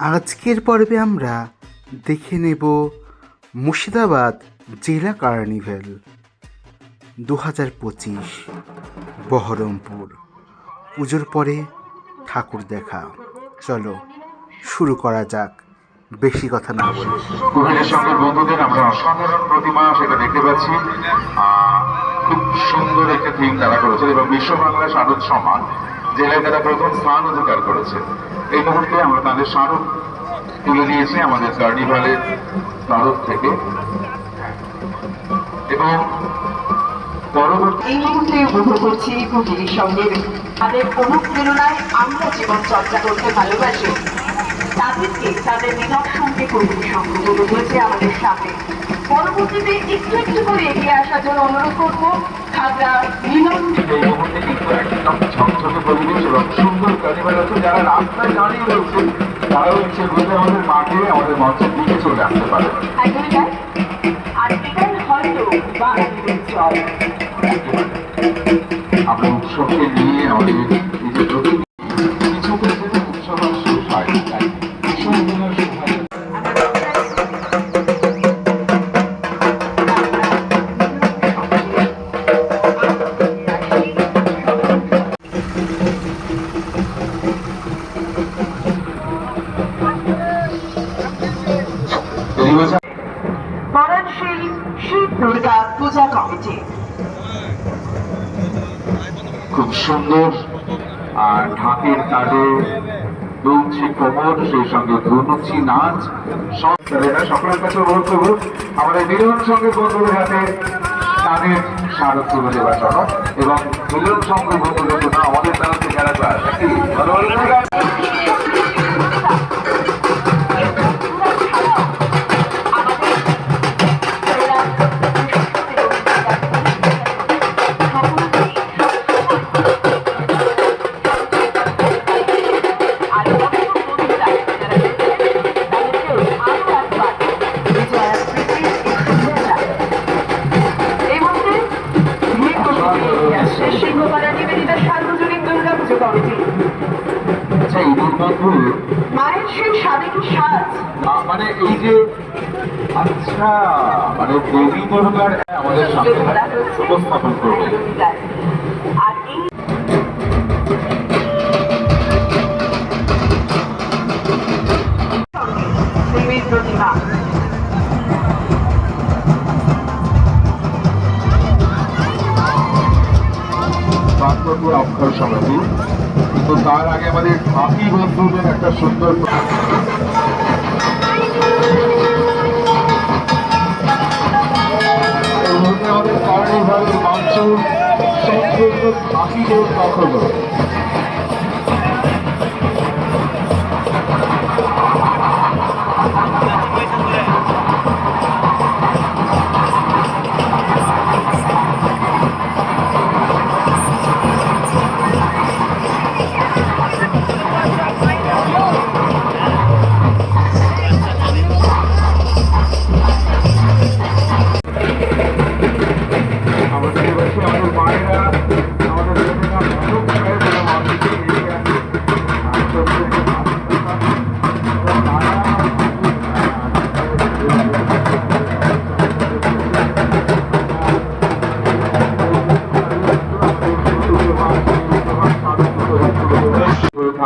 আজকের পর্বে আমরা দেখে নেব মুর্শিদাবাদ জেলা কার্নিভেল দু হাজার পঁচিশ, বহরমপুর। পুজোর পরে ঠাকুর দেখা। চলো, শুরু করা যাক। বেশি কথা না বলে। কুমিরের সঙ্গে বন্ধুদের আমরা অসাধারণ প্রতিমা সেটা দেখতে পাচ্ছি। খুব সুন্দর একটা থিম তারা করেছে এবং বিশ্ব বাংলা শারদ সমান জেলায় তারা প্রথম স্থান অধিকার করেছে। এই মুহূর্তে আমরা তাদের স্মারক তুলে দিয়েছি আমাদের কার্নিভালের তরফ থেকে। এবং এই মুহূর্তে উপভোগ করছি কুটির সঙ্গে। তাদের অনুপ্রেরণায় আমরা জীবন চর্চা করতে ভালোবাসি। তাদেরকে তাদের কুটির সঙ্গ তুলে ধরেছে আমাদের সামনে। পরবর্তীতে একটু একটু করে এগিয়ে আসার জন্য অনুরোধ করব। সুন্দর কার্নিভাল আছে যারা রাস্তায় দাঁড়িয়ে রয়েছে তারাও ইচ্ছে করলে আমাদের মাঠে আমাদের মঞ্চের দিকে চলে আসতে পারে। আমরা উৎসবকে নিয়ে আমাদের সুন্দর আর ঢাকের তালে দুলছে কোমর সেই সঙ্গে ধনুচি, নাচ, সব সকলের কাছে অনুরোধ করব, আমাদের মিলন সঙ্গে বন্ধুদের হাতে তাদের স্মারক তুলে দেওয়ার এবং মিলন সঙ্গে বন্ধুদের জন্য আমাদের থেকে যারা মায়ের সেই সাবেকি সাজ। মানে এই যে আচ্ছা মানে দেবী দুর্গার আমাদের সামনে উপস্থাপন করবে। আর এই প্রতিমা। বাস্তব্য অক্ষর সমিতি কিন্তু তার আগে আমাদের হাতি বন্ধুদের একটা সুন্দর আমাদের কার্নিভালের মঞ্চ সম্পূর্ণ দখল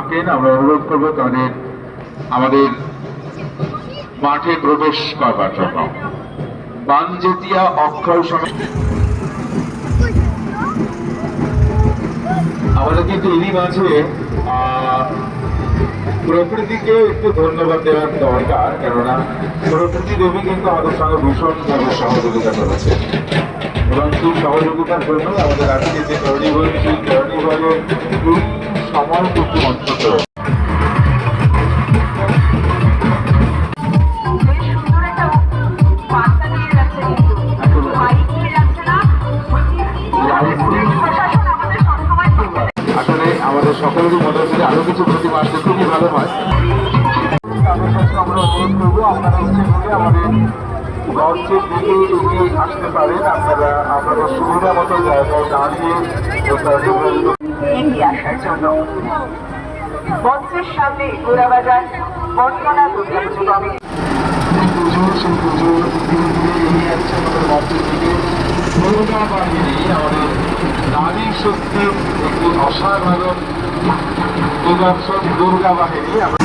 থাকেন, আমরা অনুরোধ করব তাদের আমাদের মাঠে প্রবেশ করবার জন্য। বানজেতিয়া অক্ষর সমিতি আমাদের কিন্তু এরই মাঝে প্রকৃতিকে একটু ধন্যবাদ দেওয়ার দরকার, কেননা প্রকৃতি দেবী কিন্তু আমাদের সঙ্গে ভীষণভাবে সহযোগিতা করেছে। এবং সেই সহযোগিতার জন্য আমাদের আজকে যে কার্নিভাল, সেই কার্নিভালের আসলে আমাদের সকলেরই মনে হচ্ছে আরও কিছু প্রতিমা আসলে খুবই ভালো হয়। আমরা অনুরোধ করব আপনারা ইচ্ছে আমাদের মঞ্চের দিকে এগিয়ে আসতে পারেন আপনারা আপনাদের সুবিধা মতো জায়গায় দাঁড়িয়ে এগিয়ে আসার জন্য। মঞ্চের সামনে ঘোড়াবাজার বর্ণনা দুর্গাপুজো কমিটি পুজো দুর্গা বাহিনী আমাদের নারী শক্তির একটি অসাধারণ দুর্গা বাহিনী।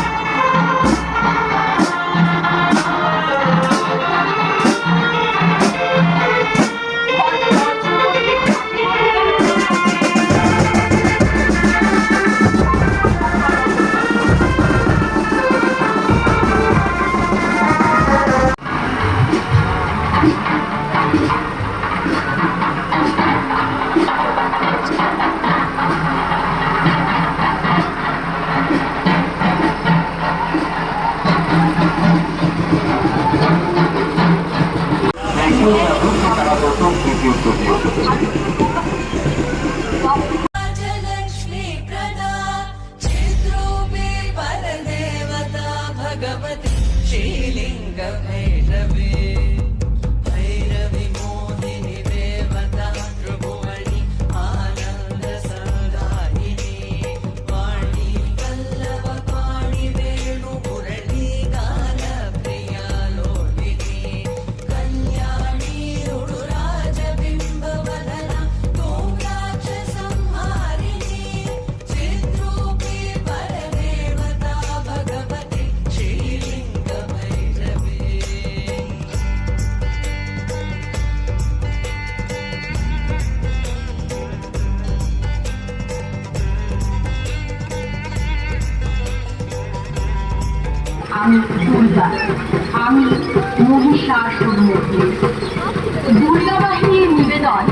মহিষাসুর মূর্তি দুর্গা বাহিনীর নিবেদন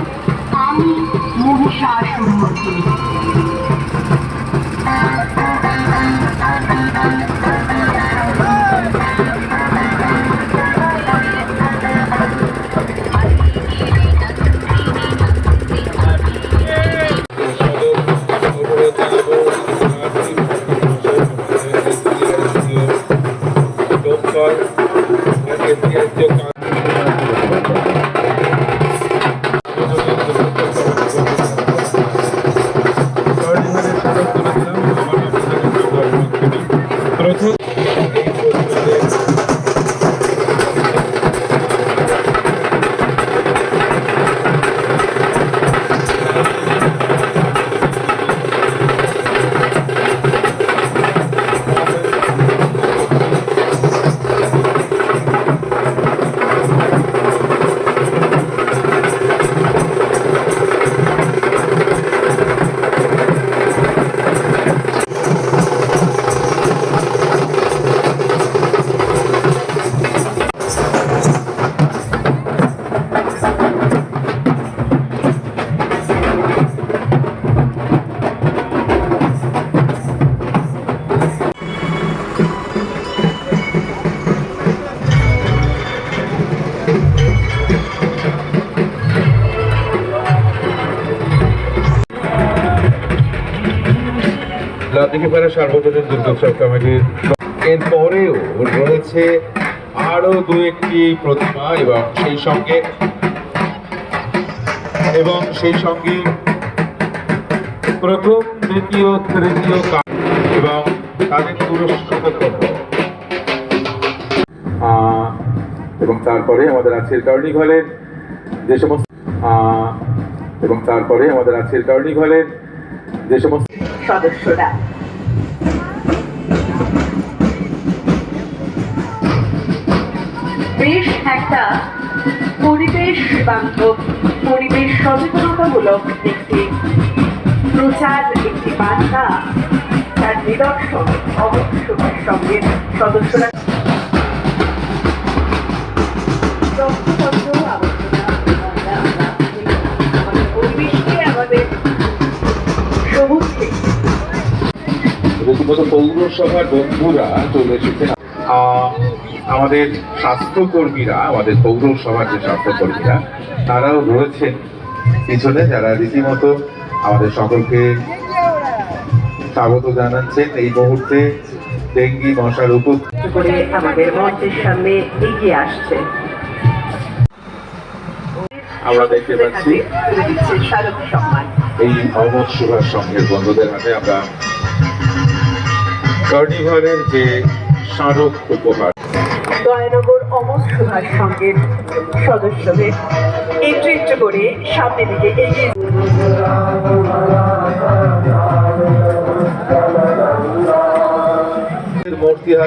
আমি মহিষাসুর লাতিকিপাড়া সার্বজনীন দুর্গোৎসব কমিটির এরপরেও রয়েছে আরও দু একটি প্রতিমা এবং সেই সঙ্গে এবং সেই সঙ্গে প্রথম, দ্বিতীয়, তৃতীয় কা- এবং তাদের পুরস্কৃত করব। এবং তারপরে আমাদের আজকের কার্নিভালের যে সমস্ত এবং তারপরে আমাদের আজকের কার্নিভালের যে সমস্ত সদস্যরা। বেশ একটা পরিবেশ বান্ধব পরিবেশ সচেতনতামূলক একটি প্রচার একটি বার্তা তার নিদর্শন অবশ্যই সঙ্গে সদস্যরা আমাদের পৌরসভার বন্ধুরা চলে এসেছেন। আহ, আমাদের স্বাস্থ্যকর্মীরা আমাদের পৌরসভার যে স্বাস্থ্যকর্মীরা তারাও রয়েছেন পিছনে যারা রীতিমতো আমাদের সকলকে স্বাগত জানাচ্ছেন। এই মুহূর্তে ডেঙ্গি মশার উপর করে আমাদের মঞ্চের সামনে এগিয়ে আসছে। আমরা দেখতে পাচ্ছি এই অমর সুভাষ সংঘের বন্ধুদের হাতে আমরা কার্নিভালের যে স্মারক উপহার দয়ানগর অমর সুভাষ সংঘের সদস্যদের একটু একটু করে সামনে দিকে এগিয়ে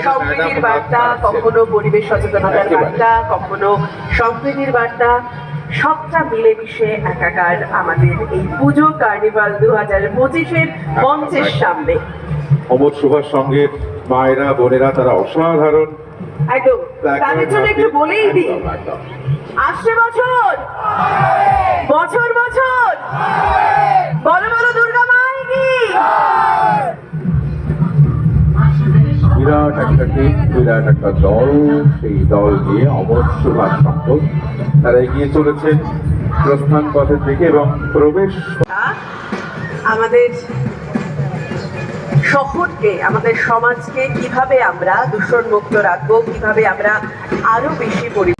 সম্প্রীতির বার্তা কখনো পরিবেশ সচেতনতার একেবারে। বার্তা কখনো সম্প্রীতির বার্তা সবটা মিলেমিশে একাকার আমাদের এই পুজো কার্নিভাল দু হাজার পঁচিশের মঞ্চের সামনে অমর সুভাষ সঙ্গের মায়েরা বোনেরা তারা অসাধারণ একদম। তাদের জন্য একটু বলেই দিই। আসছে বছর। বছর বছর। বলো বলো দুর্গা মাই কি বিরাট একটা টিম বিরাট একটা দল। সেই দল নিয়ে অবশ্য সংঘ তারা এগিয়ে চলেছেন প্রস্থান পথের দিকে এবং প্রবেশ আমাদের শহরকে আমাদের সমাজকে কীভাবে আমরা দূষণমুক্ত রাখব কীভাবে আমরা আরও বেশি পরি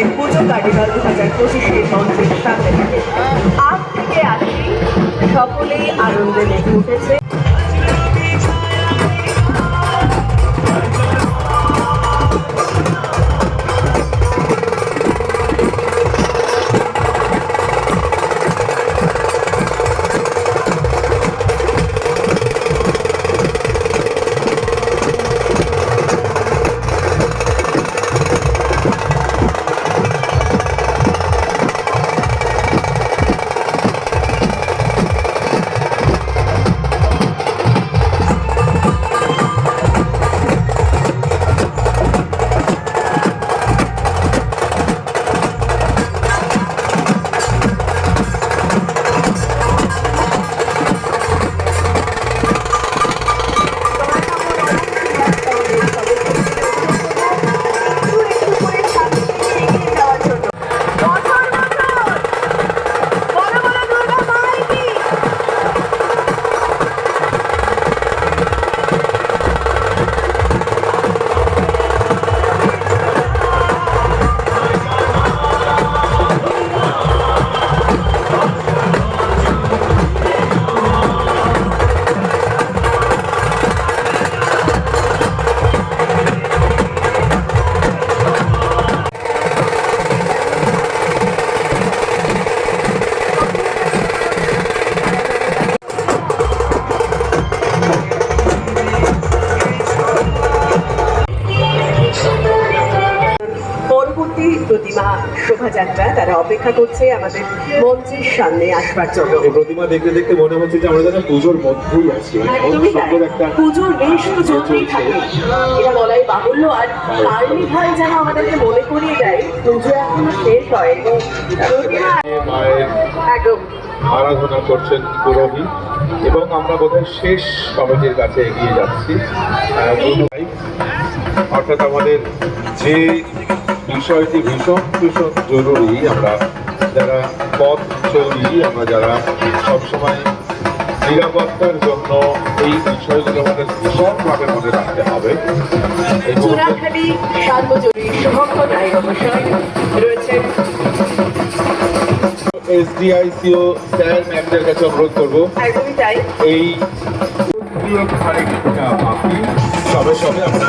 আমাদের পুজো কার্নিভাল দু হাজার পঁচিশের মঞ্চের সামনে আজ থেকে আসি সকলেই আনন্দে মেতে উঠেছে। অপেক্ষা করছে আমাদের মঞ্চের সামনে আসবার জন্য। এই প্রতিমা দেখতে দেখতে মনে হচ্ছে যে আমরা যেন পুজোর মধ্যেই আছি। একদমই তাই। একটা পুজোর বেশ তো চলতেই থাকে। এটা বলাই বাহুল্য আর কার্নিভাল যেন আমাদেরকে মনে করিয়ে দেয় পুজো এখনও শেষ হয় প্রতিমা একদম। আরাধনা করছেন পুরোহিত এবং আমরা বোধহয় শেষ কমিটির কাছে এগিয়ে যাচ্ছি। অর্থাৎ আমাদের যে বিষয়টি ভীষণ ভীষণ জরুরি আমরা যারা পথ চলি আমরা যারা সবসময় নিরাপত্তার জন্য এই বিষয়গুলো আমাদের ভীষণভাবে মনে রাখতে হবে। চূড়াখালী সার্বজনীন এসডিআইসিও স্যার ম্যামদের কাছে অনুরোধ করব। একদমই তাই। এই সবে সবে আমরা